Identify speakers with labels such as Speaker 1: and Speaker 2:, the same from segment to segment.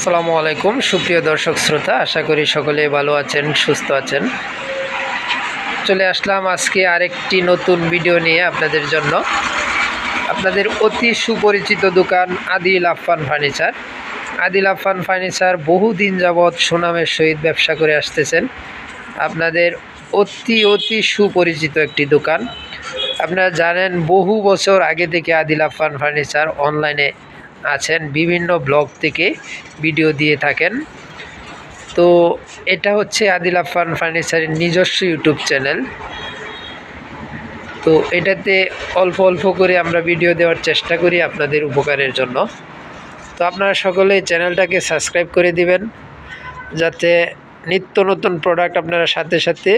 Speaker 1: আসসালামু আলাইকুম, সুপ্রিয় দর্শক শ্রোতা, আশা করি সকলে ভালো আছেন, সুস্থ আছেন। চলে আসলাম আজকে আরেকটি নতুন ভিডিও নিয়ে আপনাদের জন্য। আপনাদের অতি সুপরিচিত দোকান আদিল আফফান ফার্নিচার। আদিল আফফান ফার্নিচার বহুদিন যাবৎ সুনামের সহিত ব্যবসা করে আসতেছেন। আপনাদের অতি অতি সুপরিচিত একটি দোকান। আপনারা জানেন, বহু বছর আগে থেকে আদিল আফফান ফার্নিচার অনলাইনে আছেন বিভিন্ন ব্লগ থেকে ভিডিও দিয়ে থাকেন। তো এটা হচ্ছে আদিল আফফান ফার্নিচারের নিজস্ব ইউটিউব চ্যানেল। তো এটাতে অল্প অল্প করে আমরা ভিডিও দেওয়ার চেষ্টা করি আপনাদের উপকারের জন্য। তো আপনারা সকলে চ্যানেলটাকে সাবস্ক্রাইব করে দিবেন, যাতে নিত্য নতুন প্রোডাক্ট আপনারা সাথে সাথে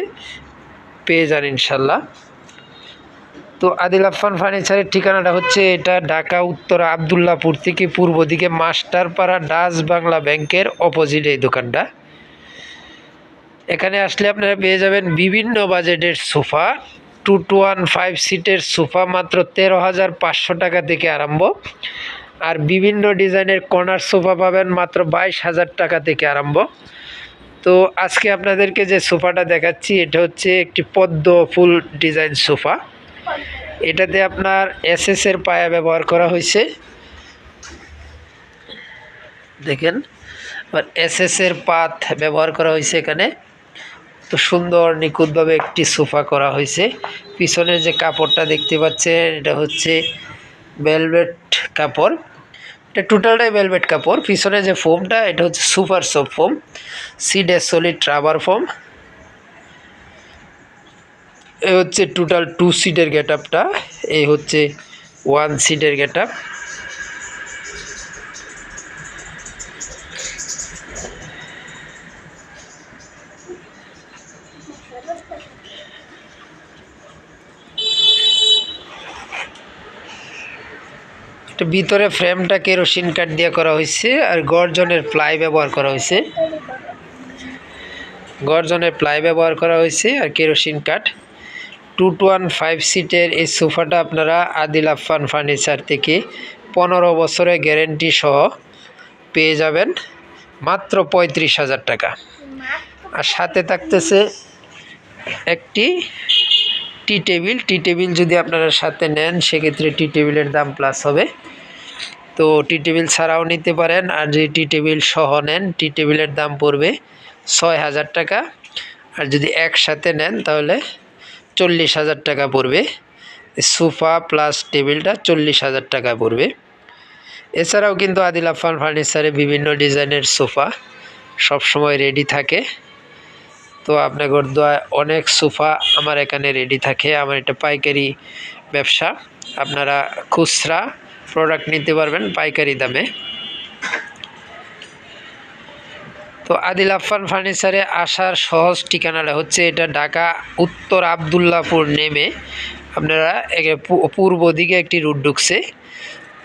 Speaker 1: পেয়ে যান ইনশাল্লাহ। তো আদিল ফার্নিচারের ঠিকানাটা হচ্ছে এটা ঢাকা, উত্তরা, আবদুল্লাপুর থেকে পূর্ব দিকে মাস্টারপাড়া ডাচ বাংলা ব্যাংকের অপোজিট এই দোকানটা। এখানে আসলে আপনারা পেয়ে যাবেন বিভিন্ন বাজেটের sofa two two one five সিটের সোফা মাত্র তেরো হাজার পাঁচশো টাকা থেকে আরম্ভ। আর বিভিন্ন ডিজাইনের কর্নার সোফা পাবেন মাত্র বাইশ হাজার টাকা থেকে আরম্ভ। তো আজকে আপনাদেরকে যে সোফাটা দেখাচ্ছি, এটা হচ্ছে একটি পদ্ম ফুল ডিজাইন সোফা। এটাতে আপনার এসএস এর পায়া ব্যবহার করা হয়েছে। দেখেন, আবার এসএস এর পাত ব্যবহার করা হয়েছে এখানে। তো সুন্দর নিখুঁতভাবে একটি সোফা করা হয়েছে। পিছনের যে কাপড়টা দেখতে পাচ্ছেন, এটা হচ্ছে ভেলভেট কাপড়। এটা টোটালটাই ভেলভেট কাপড়। পিছনে যে ফোমটা এটা হচ্ছে সুপার সফট ফোম সিডে সলিড রাবার ফোম এই হচ্ছে টোটাল টু সিটের গেট আপটা এই হচ্ছে ওয়ান সিটের গেট আপ ভিতরে ফ্রেমটা কেরোসিন কাঠ দিয়ে করা হয়েছে, আর গর্জনের প্লাই ব্যবহার করা হয়েছে। গর্জনের প্লাই ব্যবহার করা হয়েছে, আর কেরোসিন কাঠ টু টু ওয়ান ফাইভ সিটের এই সোফাটা আপনারা আদিল আফফান ফার্নিচার থেকে পনেরো বছরের গ্যারেন্টি সহ পেয়ে যাবেন মাত্র পঁয়ত্রিশ হাজার টাকা। আর সাথে থাকতেছে একটি টি টেবিল। টি টেবিল যদি আপনারা সাথে নেন, সেক্ষেত্রে টি টেবিলের দাম প্লাস হবে। তো টি টেবিল ছাড়াও নিতে পারেন। আর যদি টি টেবিল সহ নেন, টি টেবিলের দাম পড়বে ছয় হাজার টাকা। আর যদি একসাথে নেন, তাহলে চল্লিশ হাজার টাকা পড়বে। সোফা প্লাস টেবিলটা চল্লিশ হাজার টাকা পড়বে। এছাড়াও কিন্তু আদিল আফান ফার্নিচারে বিভিন্ন ডিজাইনের সোফা সবসময় রেডি থাকে। তো আপনার দোয়া, অনেক সোফা আমার এখানে রেডি থাকে। আমার এটা পাইকারি ব্যবসা। আপনারা খুচরা প্রোডাক্ট নিতে পারবেন পাইকারি দামে। তো আদিল আফফান ফার্নিচারে আসার সহজ ঠিকানাটা হচ্ছে এটা ঢাকা উত্তর আবদুল্লাপুর নেমে আপনারা পূর্ব দিকে একটি রুট ঢুকছে।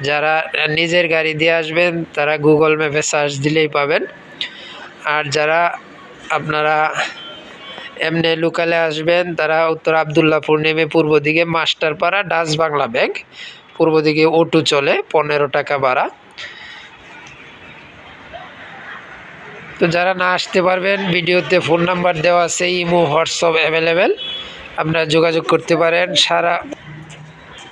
Speaker 1: যারা নিজের গাড়ি দিয়ে আসবেন, তারা গুগল ম্যাপে সার্চ দিলেই পাবেন। আর যারা আপনারা এমনি লোকালে আসবেন, তারা উত্তর আবদুল্লাপুর নেমে পূর্ব দিকে মাস্টারপাড়া, ডাচ বাংলা ব্যাংক। পূর্ব দিকে অটো চলে, পনেরো টাকা ভাড়া। তো যারা না আসতে পারবেন, ভিডিওতে ফোন নাম্বার দেওয়া আছে, ইমো, হোয়াটসঅ্যাপ অ্যাভেলেবেল আপনারা যোগাযোগ করতে পারেন। সারা,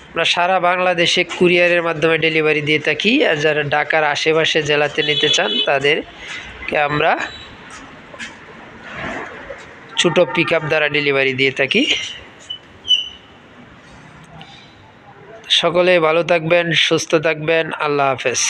Speaker 1: আমরা সারা বাংলাদেশে কুরিয়ারের মাধ্যমে ডেলিভারি দিয়ে থাকি। আর যারা ঢাকার আশেপাশে জেলাতে নিতে চান, তাদেরকে আমরা ছোটো পিক দ্বারা ডেলিভারি দিয়ে থাকি। সকলে ভালো থাকবেন, সুস্থ থাকবেন। আল্লাহ হাফেজ।